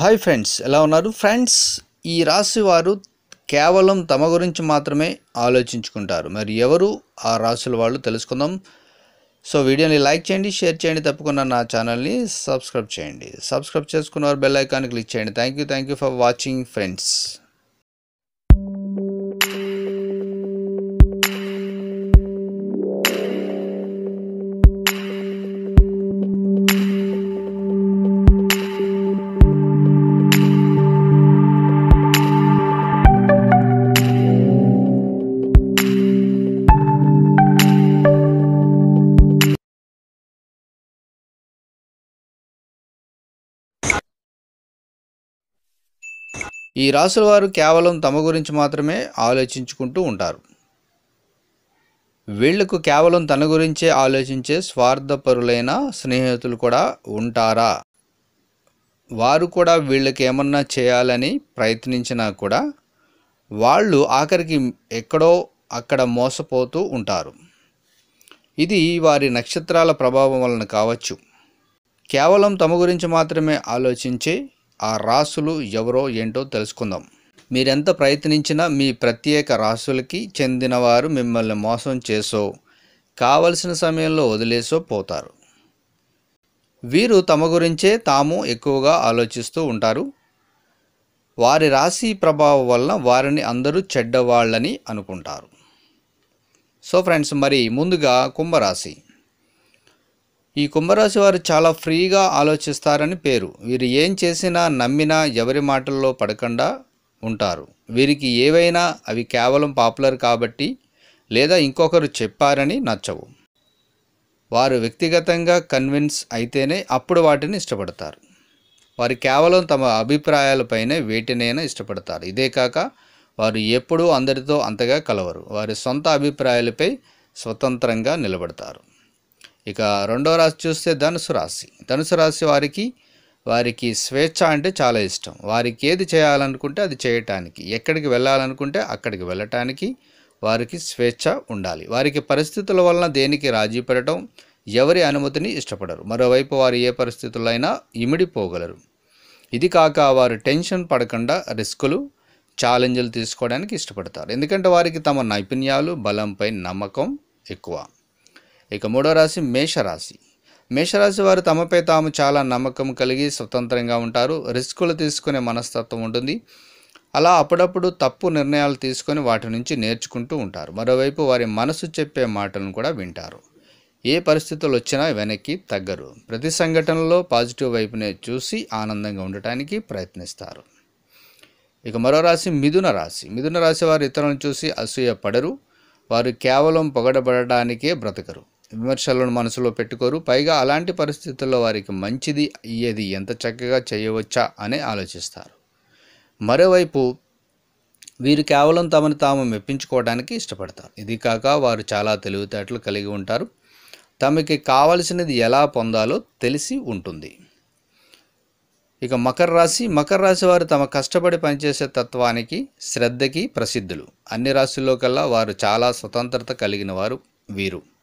Hi friends ఎలా ఉన్నారు? Friends ఈ రాశి వారు కేవలం తమ గురించి మాత్రమే ఆలోచించుకుంటారు. మరి ఎవరు? ఆ రాశుల వాళ్ళు తెలుసుకుందాం. సో వీడియోని లైక్ చేయండి షేర్ చేయండి తప్పకుండా నా ఛానల్ని సబ్స్క్రైబ్ చేయండి. సబ్స్క్రైబ్ చేసుకున్నవారు బెల్ ఐకాన్ క్లిక్ చేయండి. Thank you thank you for watching friends. ఈ రాసుల వారు కేవలం తమ గురించి మాత్రమే ఆలోచించుకుంటూ ఉంటారు. వీళ్ళకు కేవలం తన గురించే ఆలోచించే స్వార్థపరులైన స్నేహితులు కూడా ఉంటారా? వారు కూడా వీళ్ళకి ఏమన్నా చేయాలని ప్రయత్నించినా కూడా వాళ్ళు ఆఖరికి ఎక్కడో అక్కడ మోసపోతూ ఉంటారు. ఇది వారి నక్షత్రాల ప్రభావం వలన కావచ్చు. కేవలం తమ గురించి మాత్రమే ఆలోచించే ఆ రాసులు ఎవరో ఏంటో తెలుసుకుందాం. మీరెంత ప్రయత్నించినా మీ ప్రత్యేక రాసులకి చెందినవారు మిమ్మల్ని మోసం చేసో కావలసిన సమయంలో వదిలేసో పోతారు. వీరు తమ గురించే తాము ఎక్కువగా ఆలోచిస్తూ ఉంటారు. వారి రాశి ప్రభావం వలన వారిని అందరూ చెడ్డవాళ్ళని అనుకుంటారు. సో ఫ్రెండ్స్ మరి ముందుగా కుంభరాశి. ఈ కుంభరాశి వారు చాలా ఫ్రీగా ఆలోచిస్తారని పేరు. వీరు ఏం చేసినా నమ్మినా ఎవరి మాటల్లో పడకుండా ఉంటారు. వీరికి ఏవైనా అవి కేవలం పాపులర్ కాబట్టి లేదా ఇంకొకరు చెప్పారని నచ్చవు. వారు వ్యక్తిగతంగా కన్విన్స్ అయితేనే అప్పుడు వాటిని ఇష్టపడతారు. వారు కేవలం తమ అభిప్రాయాలపైనే వేటినైనా ఇష్టపడతారు. ఇదే కాక వారు ఎప్పుడూ అందరితో అంతగా కలవరు. వారి సొంత అభిప్రాయాలపై స్వతంత్రంగా నిలబడతారు. ఇక రెండో రాశి చూస్తే ధనుసు రాశి. ధనుసు రాశి వారికి వారికి స్వేచ్ఛ అంటే చాలా ఇష్టం. వారికి ఏది చేయాలనుకుంటే అది చేయటానికి. ఎక్కడికి వెళ్ళాలనుకుంటే అక్కడికి వెళ్ళటానికి వారికి స్వేచ్ఛ ఉండాలి. వారికి పరిస్థితుల వలన దేనికి రాజీ పడటం ఎవరి అనుమతిని ఇష్టపడరు. మరోవైపు వారు ఏ పరిస్థితుల్లో అయినా ఇమిడిపోగలరు ఇది కాక వారు టెన్షన్ పడకుండా రిస్కులు ఛాలెంజ్లు తీసుకోవడానికి ఇష్టపడతారు. ఎందుకంటే వారికి తమ నైపుణ్యాలు బలంపై నమ్మకం ఎక్కువ. ఇక మూడో రాశి మేషరాశి. మేషరాశి వారు తమపై తాము చాలా నమ్మకం కలిగి స్వతంత్రంగా ఉంటారు. రిస్కులు తీసుకునే మనస్తత్వం ఉంటుంది. అలా అప్పుడప్పుడు తప్పు నిర్ణయాలు తీసుకొని వాటి నుంచి నేర్చుకుంటూ ఉంటారు. మరోవైపు వారి మనసు చెప్పే మాటలను కూడా వింటారు. ఏ పరిస్థితులు వచ్చినా వెనక్కి తగ్గరు. ప్రతి సంఘటనలో పాజిటివ్ వైపునే చూసి ఆనందంగా ఉండటానికి ప్రయత్నిస్తారు. ఇక మరో రాశి మిథున రాశి. మిథున రాశి వారు ఇతరులను చూసి అసూయ పడరు. వారు కేవలం పొగడబడడానికే బ్రతకరు. విమర్శలను మనసులో పెట్టుకోరు. పైగా అలాంటి పరిస్థితుల్లో వారికి మంచిది అయ్యేది ఎంత చక్కగా చేయవచ్చా అని ఆలోచిస్తారు. మరోవైపు వీరు కేవలం తమను తాము మెప్పించుకోవడానికి ఇష్టపడతారు. ఇది కాక వారు చాలా తెలివితేటలు కలిగి ఉంటారు. తమకి కావలసినది ఎలా పొందాలో తెలిసి ఉంటుంది. ఇక మకర రాశి మకర రాశి వారు తమ కష్టపడి పనిచేసే తత్వానికి శ్రద్ధకి ప్రసిద్ధులు. అన్ని రాశుల్లో కల్లా వారు చాలా స్వతంత్రత కలిగిన వారు వీరు.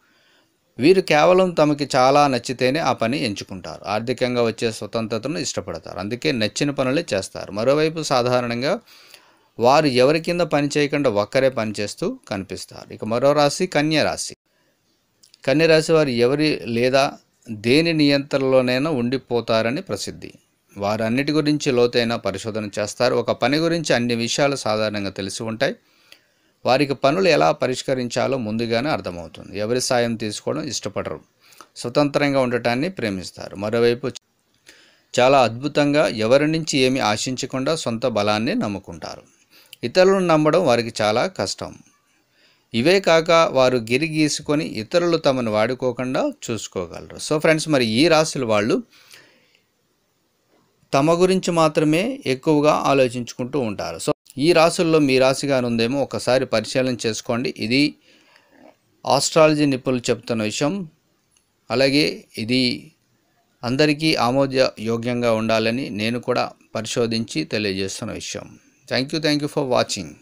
వీరు కేవలం తమకి చాలా నచ్చితేనే ఆ పని ఎంచుకుంటారు. ఆర్థికంగా వచ్చే స్వతంత్రతను ఇష్టపడతారు. అందుకే నచ్చిన పనులే చేస్తారు. మరోవైపు సాధారణంగా వారు ఎవరి కింద పని చేయకుండా ఒక్కరే పనిచేస్తూ కనిపిస్తారు. ఇక మరో రాశి కన్య రాశి. కన్య రాశి వారు ఎవరి లేదా దేని నియంత్రణలోనైనా ఉండిపోతారని ప్రసిద్ధి. వారు అన్నిటి గురించి లోతైన పరిశోధన చేస్తారు. ఒక పని గురించి అన్ని విషయాలు సాధారణంగా తెలిసి ఉంటాయి. వారికి పనులు ఎలా పరిష్కరించాలో ముందుగానే అర్థమవుతుంది. ఎవరి సాయం తీసుకోవడం ఇష్టపడరు. స్వతంత్రంగా ఉండటాన్ని ప్రేమిస్తారు. మరోవైపు చాలా అద్భుతంగా ఎవరి నుంచి ఏమి ఆశించకుండా సొంత బలాన్ని నమ్ముకుంటారు. ఇతరులను నమ్మడం వారికి చాలా కష్టం. ఇవే కాక వారు గిరి గీసుకొని ఇతరులు తమను వాడుకోకుండా చూసుకోగలరు. సో ఫ్రెండ్స్ మరి ఈ రాశుల వాళ్ళు తమ గురించి మాత్రమే ఎక్కువగా ఆలోచించుకుంటూ ఉంటారు. సో ఈ రాసుల్లో మీ రాశిగా ఉందేమో ఒకసారి పరిశీలన చేసుకోండి. ఇది ఆస్ట్రాలజీ నిపుణులు చెప్తున్న విషయం. అలాగే ఇది అందరికీ ఆమోద యోగ్యంగా ఉండాలని నేను కూడా పరిశోధించి తెలియజేస్తున్న విషయం. Thank you thank you for watching.